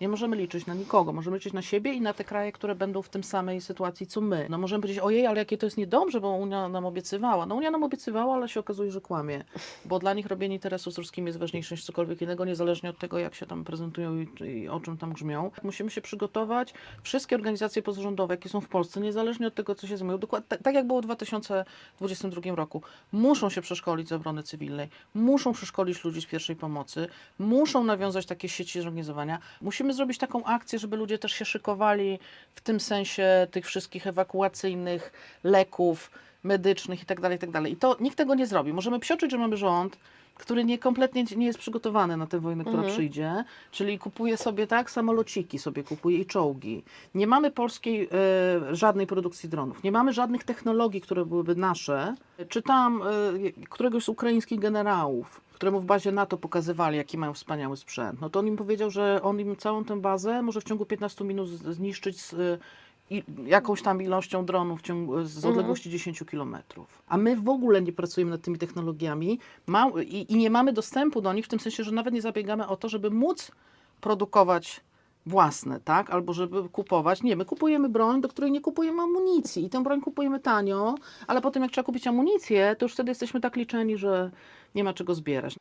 Nie możemy liczyć na nikogo, możemy liczyć na siebie i na te kraje, które będą w tym samej sytuacji co my. No możemy powiedzieć, ojej, ale jakie to jest niedobrze, bo Unia nam obiecywała. No Unia nam obiecywała, ale się okazuje, że kłamie, bo dla nich robienie interesu z ruskimi jest ważniejsze niż cokolwiek innego, niezależnie od tego, jak się tam prezentują i, i o czym tam grzmią. Musimy się przygotować. Wszystkie organizacje pozarządowe, jakie są w Polsce, niezależnie od tego, co się zajmują, dokładnie tak, tak jak było w 2022 roku, muszą się przeszkolić z obrony cywilnej, muszą przeszkolić ludzi z pierwszej pomocy, muszą nawiązać takie sieci zorganizowania. Musimy zrobić taką akcję, żeby ludzie też się szykowali w tym sensie tych wszystkich ewakuacyjnych, leków medycznych itd. itd. I to nikt tego nie zrobi. Możemy psioczyć, że mamy rząd, który nie, kompletnie nie jest przygotowany na tę wojnę, która Mhm. przyjdzie, czyli kupuje sobie tak, samolociki sobie kupuje i czołgi. Nie mamy polskiej e, żadnej produkcji dronów, nie mamy żadnych technologii, które byłyby nasze. Czytałam e, któregoś z ukraińskich generałów, któremu w bazie NATO pokazywali, jaki mają wspaniały sprzęt. No to on im powiedział, że on im całą tę bazę może w ciągu 15 minut zniszczyć z, i jakąś tam ilością dronów ciągu, z odległości 10 kilometrów. A my w ogóle nie pracujemy nad tymi technologiami ma, i, i nie mamy dostępu do nich w tym sensie, że nawet nie zabiegamy o to, żeby móc produkować własne, tak? Albo żeby kupować. Nie, my kupujemy broń, do której nie kupujemy amunicji i tę broń kupujemy tanio, ale potem jak trzeba kupić amunicję, to już wtedy jesteśmy tak liczeni, że nie ma czego zbierać.